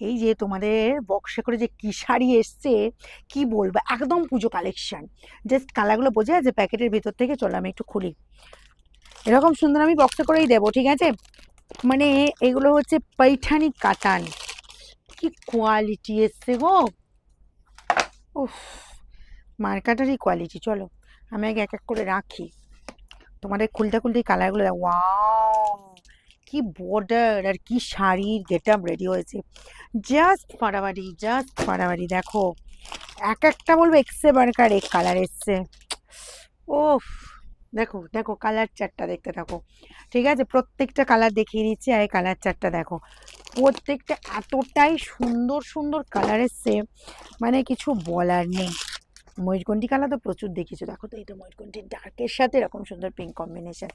এই যে তোমাদের বক্সে করে যে কী শাড়ি এসছে, কি বলব? একদম পুজো কালেকশান জাস্ট কালারগুলো বোঝা যাচ্ছে প্যাকেটের ভিতর থেকে চলো আমি একটু খুলি। এরকম সুন্দর আমি বক্সে করেই দেবো, ঠিক আছে? মানে এগুলো হচ্ছে পৈঠানি কাতান। কি কোয়ালিটি এসছে গো! উফ, মার্কাটারই কোয়ালিটি চলো। আমি আগে এক এক করে রাখি। তোমাদের খুলতে খুলতে কালারগুলো ওয়াও কি বর্ডার আর কি শাড়ির গেট আপ রেডি হয়েছে। জাস্ট ফাটাফাটি জাস্ট ফাটাফাটি, দেখো। এক একটা বলব এক্সে বারকার এক কালার এসছে। ওফ দেখো দেখো কালার চারটা দেখতে থাকো। ঠিক আছে, প্রত্যেকটা কালার দেখিয়ে দিচ্ছি আর এই কালার চারটা দেখো। প্রত্যেকটা এতটাই সুন্দর সুন্দর কালার এসছে মানে কিছু বলার নেই। ময়ূরকণ্ঠী কালার তো প্রচুর দেখেছ দেখো তো এটা ময়ূরকণ্ঠীর ডার্কের সাথে এরকম সুন্দর পিঙ্ক কম্বিনেশন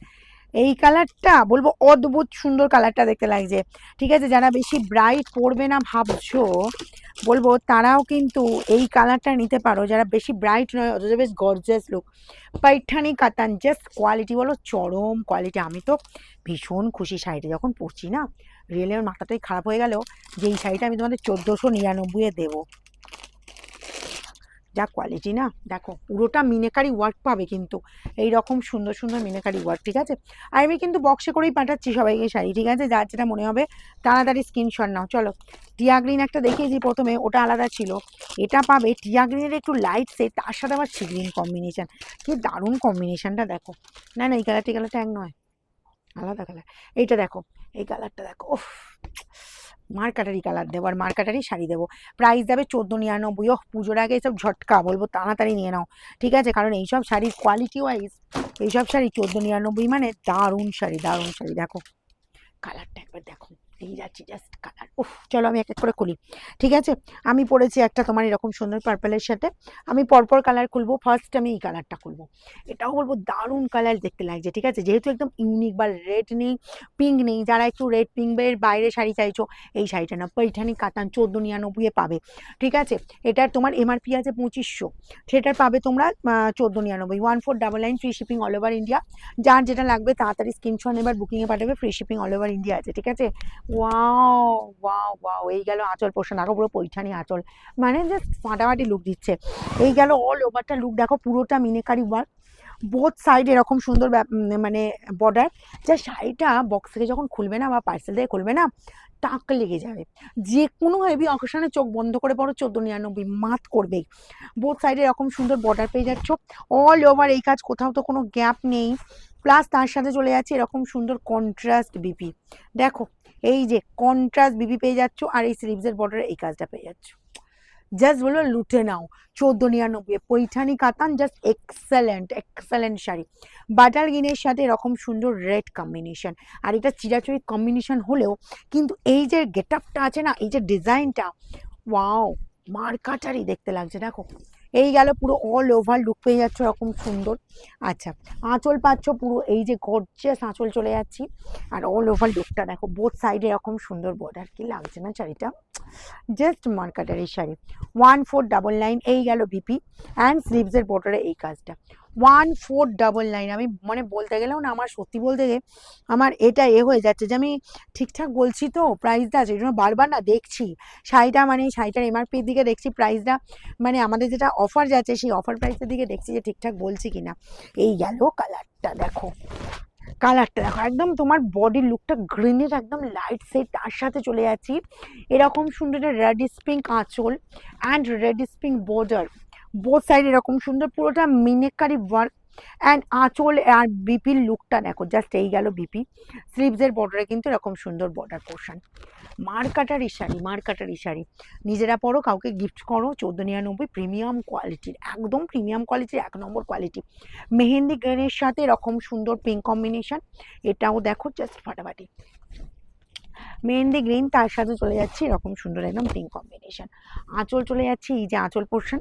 এই কালারটা বলব অদ্ভুত সুন্দর কালারটা দেখতে লাগছে। ঠিক আছে, যারা বেশি ব্রাইট পড়বে না ভাবছ, বলব তারাও কিন্তু এই কালারটা নিতে পারো। যারা বেশি ব্রাইট নয়, অথচ বেশ গর্জাস লুক পাইঠানি কাতান জাস্ট কোয়ালিটি বলো, চরম কোয়ালিটি আমি তো ভীষণ খুশি শাড়িটা। যখন পরছি না রিয়েলের মাথাটাই খারাপ হয়ে গেল যে এই শাড়িটা আমি তোমাদের চোদ্দোশো নিরানব্বইয়ে দেবো। যা কোয়ালিটি না, দেখো পুরোটা মিনেকারি ওয়ার্ক পাবে কিন্তু। এই রকম সুন্দর সুন্দর মিনেকারি ওয়ার্ক ঠিক আছে? আর আমি কিন্তু বক্সে করেই পাঠাচ্ছি সবাইকে শাড়ি, ঠিক আছে? যার যেটা মনে হবে তাড়াতাড়ি স্ক্রিনশট নাও। চলো, টিয়া গ্রিন একটা দেখিয়েছি প্রথমে, ওটা আলাদা ছিল। এটা পাবে টিয়া গ্রিনের একটু লাইট সেট তার সাথে আবার সি গ্রিন কম্বিনেশন কি দারুণ কম্বিনেশানটা দেখো। না না, এই কালারটি কালারটা এক নয়। আলাদা কালার এইটা দেখো, এই কালারটা দেখো ওফ মার্কাটারি কালার দেবো আর মার্কাটারি শাড়ি দেবো। প্রাইস দেবে চোদ্দ নিরানব্বই ও পুজোর আগে এইসব ঝটকা, বলব তাড়াতাড়ি নিয়ে নাও। ঠিক আছে? কারণ এইসব শাড়ির কোয়ালিটি ওয়াইজ এইসব শাড়ি চোদ্দ নিরানব্বই মানে দারুণ শাড়ি দারুণ শাড়ি। দেখো কালারটা একবার দেখো। এই যাচ্ছি জাস্ট কালার। উফ, চলো আমি এক এক করে খুলি। ঠিক আছে? আমি পরেছি একটা তোমার এরকম সুন্দর পার্পেলের সাথে। আমি পরপর কালার খুলবো। ফার্স্ট আমি এই কালারটা খুলবো। এটাও বলব দারুণ কালার দেখতে লাগছে, ঠিক আছে? যেহেতু একদম ইউনিক বা রেড নেই পিঙ্ক নেই, যারা একটু রেড পিঙ্কের বাইরে শাড়ি চাইছো, এই শাড়িটা না পৈঠানি কাতান, চোদ্দ নিরানব্বইয়ে পাবে। ঠিক আছে? এটার তোমার এমআরপি আছে পঁচিশশো। সেটার পাবে তোমরা চোদ্দ, নিরানব্বই। One four double nine free shipping all over India যার যেটা লাগবে তাড়াতাড়ি স্ক্রিনশট এবার বুকিংয়ে পাঠাবে। Free shipping all over India আছে, ঠিক আছে? ওয়াও ওয়াও ওয়াও এই গেল আঁচল পোষণ দেখো পুরো পৈঠানি আঁচল। মানে জাস্ট ফাটাফাটি লুক দিচ্ছে। এই গেল অল ওভারটা লুক দেখো পুরোটা মিনেকারি ওয়ার্ক বোথ সাইড এরকম সুন্দর মানে বর্ডার যা শাড়িটা বক্স থেকে যখন খুলবে না বা পার্সেল থেকে খুলবে না, টাক লেগে যাবে। যে কোনো হেভি অকেশনে চোখ বন্ধ করে পড়ো, চোদ্দ নিরানব্বই মাত করবেই। বোথ সাইডে এরকম সুন্দর বর্ডার পেয়ে যাচ্ছ। অল ওভার এই কাজ কোথাও তো কোনো গ্যাপ নেই। প্লাস তার সাথে চলে যাচ্ছে এরকম সুন্দর কন্ট্রাস্ট বিপি দেখো, এই যে কন্ট্রাস্ট বিপি পেয়ে যাচ্ছ আর এই স্লিভসের বর্ডারে এই কাজটা পেয়ে যাচ্ছ। জাস্ট বলব লুটে নাও। চোদ্দ নিরানব্বই, পৈঠানি কাতান just excellent excellent sari. Butter গিনের সাথে এরকম সুন্দর রেড কম্বিনেশন আর এটা চিরাচরি কম্বিনেশন হলেও কিন্তু এই যে গেট আপটা আছে না, এই যে ডিজাইনটা ওয়াও মার্কাটারি দেখতে লাগছে, দেখো। এই গেল পুরো অল ওভার লুক পেয়ে যাচ্ছ এরকম সুন্দর। আচ্ছা আঁচল পাচ্ছ পুরো এই যে গর্জিয়াস আঁচল চলে যাচ্ছি। আর অল ওভার লুকটা দেখো বোথ সাইডে এরকম সুন্দর বর্ডার কি লাগছে না শাড়িটা? Just মার্কাটারি sari. One four double nine এই গেল ভিপি অ্যান্ড স্লিভসের বর্ডারে এই কাজটা। One four double nine. আমি মানে বলতে গেলেও না, আমার সত্যি বলতে গিয়ে আমার এটা এ হয়ে যাচ্ছে যে আমি ঠিকঠাক বলছি তো প্রাইসটা সেই জন্য বারবার না দেখছি। শাড়িটা মানে শাড়িটার এমআরপির দিকে দেখছি প্রাইসটা মানে আমাদের যেটা অফার যাচ্ছে, সেই অফার প্রাইসের দিকে দেখছি যে ঠিকঠাক বলছি কি না এই গেল কালারটা দেখো কালারটা দেখো, একদম তোমার বডির লুকটা গ্রিনের একদম লাইট সেট তার সাথে চলে যাচ্ছি। এরকম সুন্দর একটা রেডিস পিঙ্ক আঁচল and reddish pink border both side এরকম সুন্দর, পুরোটা মিনেকারি ওয়ার্ক অ্যান্ড আঁচল আর বিপির লুকটা দেখো জাস্ট এই গেল বিপি স্লিভসের বর্ডারে কিন্তু এরকম সুন্দর বর্ডার পোর্শন মার্কাটারি শাড়ি মার্কাটারি শাড়ি। নিজেরা পরো, কাউকে গিফট করো, চোদ্দ নিরানব্বই প্রিমিয়াম কোয়ালিটির একদম প্রিমিয়াম কোয়ালিটির এক নম্বর কোয়ালিটি মেহেন্দি গ্রেনের সাথে এরকম সুন্দর পিঙ্ক কম্বিনেশন এটাও দেখো জাস্ট ফাটাফাটি। মেহেন্দি গ্রিন, তার সাথে চলে যাচ্ছে এরকম সুন্দর একদম পিঙ্ক কম্বিনেশন আঁচল চলে যাচ্ছে, এই যে আঁচল পোর্শন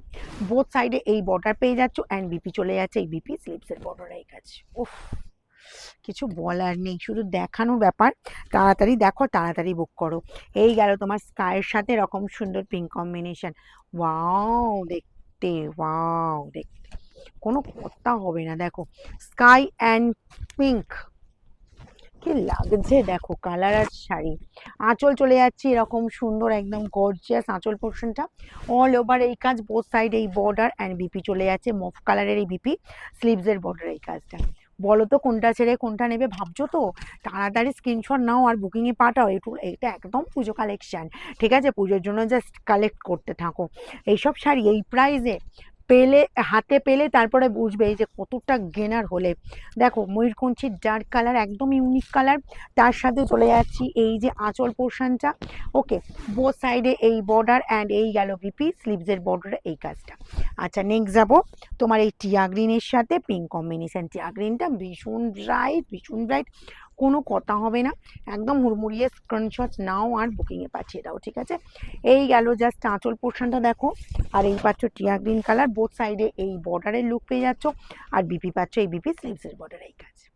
বোথ সাইডে এই বর্ডার পেয়ে যাচ্ছ অ্যান্ড বিপি চলে যাচ্ছে, এই বিপি স্লিপসের বর্ডার এই কাজ। উফ, কিছু বলার নেই, শুধু দেখানোর ব্যাপার। তাড়াতাড়ি দেখো, তাড়াতাড়ি বুক করো। এই গেল তোমার স্কায়ের সাথে এরকম সুন্দর পিঙ্ক কম্বিনেশন ওয়াও দেখতে ওয়াও দেখতে। কোনো কথা হবে না, দেখো। স্কাই অ্যান্ড পিঙ্ক কি লাগছে? দেখো কালার আর শাড়ি। আঁচল চলে যাচ্ছে, এরকম সুন্দর, একদম গর্জিয়াস আঁচল পোর্শনটা অল ওভার এই কাজ বোথ সাইড এই বর্ডার অ্যান্ড বিপি চলে যাচ্ছে মফ কালারের এই বিপি স্লিভসের বর্ডার এই কাজটা। বলো তো, কোনটা ছেড়ে কোনটা নেবে, ভাবছ তো? তাড়াতাড়ি স্ক্রিনশট নাও আর বুকিংয়ে পাঠাও একটু এটা একদম পুজো কালেকশান ঠিক আছে? পুজোর জন্য জাস্ট কালেক্ট করতে থাকো। এইসব শাড়ি, এই প্রাইসে পেলে, হাতে পেলে তারপরে বুঝবে এই যে কতটা গেনার হলে। দেখো ময়ূরকঞ্চির ডার্ক কালার একদম ইউনিক কালার তার সাথে চলে যাচ্ছি এই যে আঁচল পোর্শনটা ওকে বোথ সাইডে এই বর্ডার অ্যান্ড এই গেল বিপি স্লিভসের বর্ডারে এই কাজটা। আচ্ছা নেক্সট যাব তোমার এই টিয়া গ্রিনের সাথে পিঙ্ক কম্বিনেশান টিয়া গ্রিনটা ভীষণ ব্রাইট ভীষণ ব্রাইট কোনো কথা হবে না। একদম হুড়মুড়িয়ে স্ক্রিনশট নাও আর বুকিংয়ে পাঠিয়ে দাও, ঠিক আছে? এই গেল জাস্ট আঁচল পোর্শনটা দেখো। আর এই পাচ্ছ টিয়া গ্রিন কালার বোথ সাইডে এই বর্ডারের লুক পেয়ে যাচ্ছ। আর বিপি পাচ্ছ এই বিপি স্লিভসের বর্ডার এই কাজ।